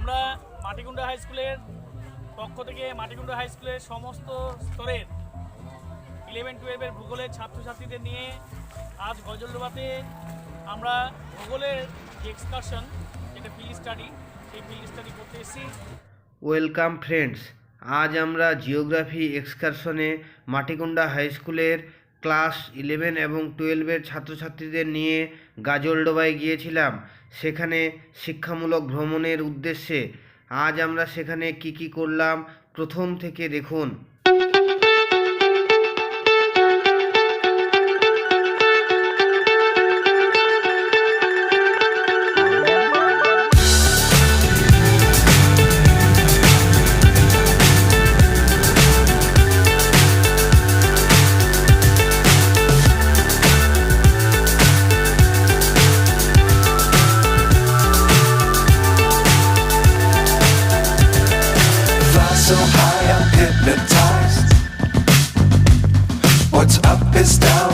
আমরা মাটিকুণ্ডা হাই স্কুলের পক্ষ থেকে মাটিকুণ্ডা হাই স্কুলের সমস্ত স্তরের ইলেভেন টুয়েলভের ভূগোলের ছাত্রছাত্রীদের নিয়ে আজ গজলডোবাতে আমরা ভূগোলের এক্সকারশন যেটা ফিল্ড স্টাডি সেই ফিল্ড স্টাডি করতে এসেছি। ওয়েলকাম ফ্রেন্ডস আজ আমরা জিওগ্রাফি এক্সকারশনে মাটিকুণ্ডা হাই স্কুলের ক্লাস ইলেভেন এবং টুয়েলভের ছাত্রছাত্রীদের নিয়ে গাজলডোবায় গিয়েছিলাম। সেখানে শিক্ষামূলক ভ্রমণের উদ্দেশ্যে আজ আমরা সেখানে কী কী করলাম প্রথম থেকে দেখুন।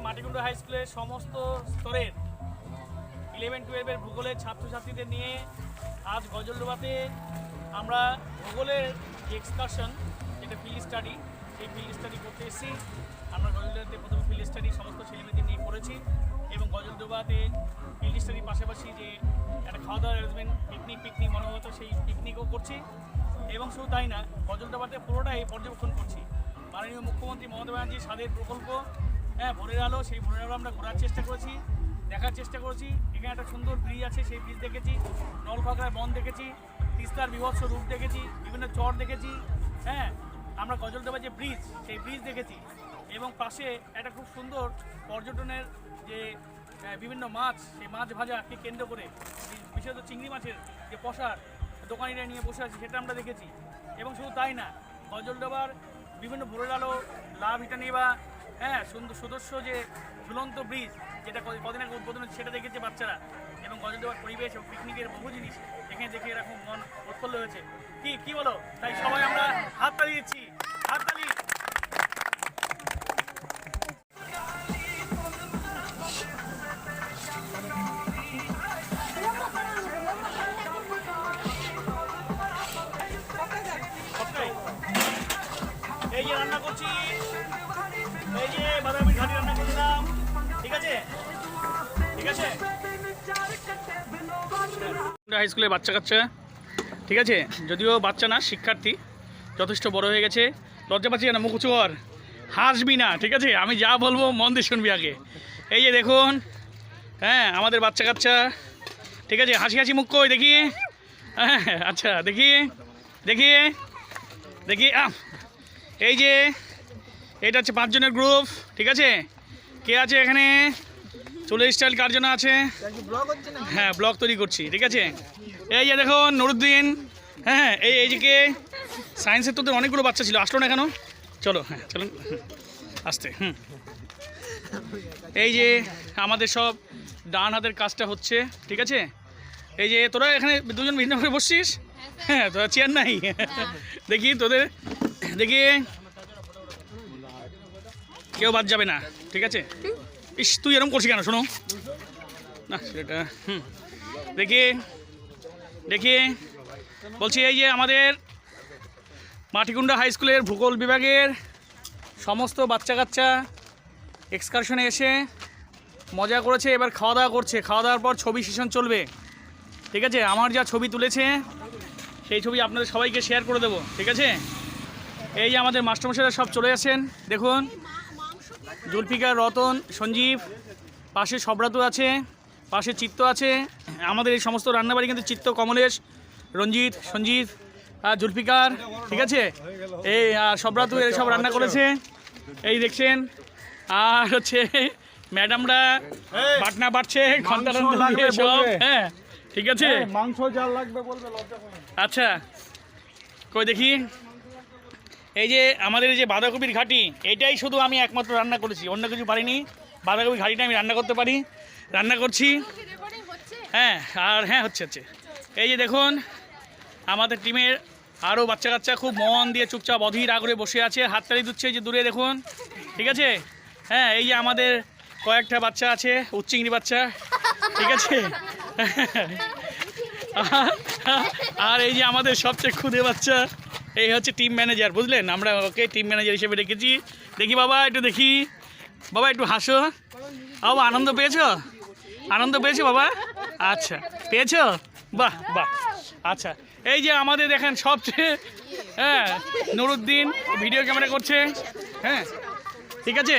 Matikunda high স্কুলের সমস্ত স্তরের ইলেভেন টুয়েলভের ভূগোলের ছাত্রছাত্রীদের নিয়ে আজ গজলডোবাতে আমরা ভূগোলের এক্সকারশন যেটা ফিল্ড স্টাডি সেই ফিল্ড স্টাডি করতে এসেছি। আমরা গজলডোবাতে প্রথমে ফিল্ড স্টাডি সমস্ত ছেলেমেয়েদের নিয়ে করেছি এবং গজলডোবাতে ফিল্ড স্টাডির পাশাপাশি যে একটা খাওয়া দাওয়ার অ্যারেঞ্জমেন্ট পিকনিক পিকনিক মনে হতো সেই পিকনিকও করছি। এবং শুধু তাই না, গজলডোবাতে পুরোটাই পর্যবেক্ষণ করছি। মাননীয় মুখ্যমন্ত্রী মমতা ব্যানার্জির স্বাদের প্রকল্প হ্যাঁ ভোরের আলো, সেই ভোরের আলো আমরা ঘোরার চেষ্টা করেছি, দেখার চেষ্টা করেছি। এখানে একটা সুন্দর ব্রিজ আছে, সেই ব্রিজ দেখেছি। নলখাগড়ার বন দেখেছি, তিস্তার বিভৎস রূপ দেখেছি, বিভিন্ন চর দেখেছি। হ্যাঁ আমরা গজলডোবা যে ব্রিজ, সেই ব্রিজ দেখেছি। এবং পাশে একটা খুব সুন্দর পর্যটনের যে বিভিন্ন মাছ, সেই মাছ ভাজাকে কেন্দ্র করে বিশেষত চিংড়ি মাছের যে পসার দোকানিরা নিয়ে বসে আছে, সেটা আমরা দেখেছি। এবং শুধু তাই না, গজলডোবার বিভিন্ন ভোরের আলো লাভ ইটানি বা হ্যাঁ সুন্দর সদস্য যে ঝুলন্ত ব্রিজ, যেটা কদিন আগে উদ্বোধন সেটা দেখেছে বাচ্চারা। এবং গজলডোবার পরিবেশ এবং পিকনিকের বহু জিনিস এখানে দেখে এরকম মন উৎফুল্ল হয়েছে। কি কি বলো? তাই সবাই আমরা হাততালি দিচ্ছি হাততালি সবটাই। এই যে রান্না করছি। হাই স্কুলের বাচ্চা কাচ্চা। ঠিক আছে? যদিও বাচ্চা না, শিক্ষার্থী। যথেষ্ট বড় হয়ে গেছে। লজ্জা পাচ্ছি না, মুখ উঁচু কর। হাসবি না, ঠিক আছে? আমি যা বলব, মন দিয়ে শুনবি আগে। এই যে দেখুন হ্যাঁ আমাদের বাচ্চা কাচ্চা। ঠিক আছে? হাসি হাসি, মুখ কই? দেখি। হ্যাঁ আচ্ছা দেখি। দেখি। দেখি এই যে এটা হচ্ছে পাঁচজনের গ্রুপ ঠিক আছে? কে আছে এখানে? চুলের স্টাইল কার জন্য আছে? হ্যাঁ ব্লগ তৈরি করছি ঠিক আছে? এই যে দেখো নুরুদ্দিন হ্যাঁ এই এই যে কে? সায়েন্সের তোদের অনেকগুলো বাচ্চা ছিল আসলো না কেন চলো হ্যাঁ চলুন আসতে হুম। এই যে আমাদের সব ডান হাতের কাজটা হচ্ছে ঠিক আছে? এই যে তোরা এখানে দুজন ভিন্ন করে বসছিস? হ্যাঁ তোরা চেয়ার নাই? দেখি তোদের দেখি। কেউ বাদ যাবে না, ঠিক আছে? ইস, তুই এরকম করছিস কেন? শোনো। না, সেটা, হুম। দেখি দেখি। বলছি এই যে আমাদের মাটিকুন্ডা হাই স্কুলের ভূগোল বিভাগের সমস্ত বাচ্চা কাচ্চা এক্সকারশনে এসে মজা করেছে, এবার খাওয়া দাওয়া করছে। খাওয়া দাওয়ার পর ছবি সেশন চলবে। ঠিক আছে? আমার যা ছবি তুলেছে, সেই ছবি আপনাদের সবাইকে শেয়ার করে দেবো, ঠিক আছে? এই যে আমাদের মাস্টারমশাইরা সব চলে আসেন, দেখুন। জুলফিকার রতন সঞ্জীব পাশে সব্রাতু আছে পাশে চিত্ত আছে। আমাদের এই সমস্ত রান্নাবাড়ি কিন্তু চিত্ত কমলেশ রঞ্জিত সঞ্জিত আর জুলফিকার ঠিক আছে? এই আর সব্রাতু এই সব রান্না করেছে। এই দেখছেন আর হচ্ছে ম্যাডামরা বাটনা বাটছে ঘণ্টা সব হ্যাঁ ঠিক আছে? মাংস জাল লাগবে বলবে আচ্ছা কই দেখি? এই যে আমাদের যে বাঁধাকপির ঘাটি, এটাই শুধু আমি একমাত্র রান্না করেছি, অন্য কিছু পারিনি। বাঁধাকপির ঘাটিটা আমি রান্না করতে পারি, রান্না করছি। হ্যাঁ আর হ্যাঁ হচ্ছে হচ্ছে। এই যে দেখুন, আমাদের টিমের আরও বাচ্চা কাচ্চা খুব মন দিয়ে চুপচাপ অধীর আগ্রহে বসে আছে, হাততালি দিচ্ছে যে দূরে দেখুন, ঠিক আছে? হ্যাঁ এই যে আমাদের কয়েকটা বাচ্চা আছে, উচ্চিংড়ি বাচ্চা, ঠিক আছে? আর এই যে আমাদের সবচেয়ে খুদে বাচ্চা এই হচ্ছে টিম ম্যানেজার বুঝলেন? আমরা ওকে টিম ম্যানেজার হিসেবে রেখেছি। দেখি বাবা, একটু দেখি। বাবা, একটু হাসো। বাবা, আনন্দ পেয়েছ? আনন্দ পেয়েছ বাবা? আচ্ছা পেয়েছ? বাহ বাহ। আচ্ছা এই যে আমাদের দেখেন সবচেয়ে হ্যাঁ নুরুদ্দিন ভিডিও ক্যামেরা করছে হ্যাঁ ঠিক আছে?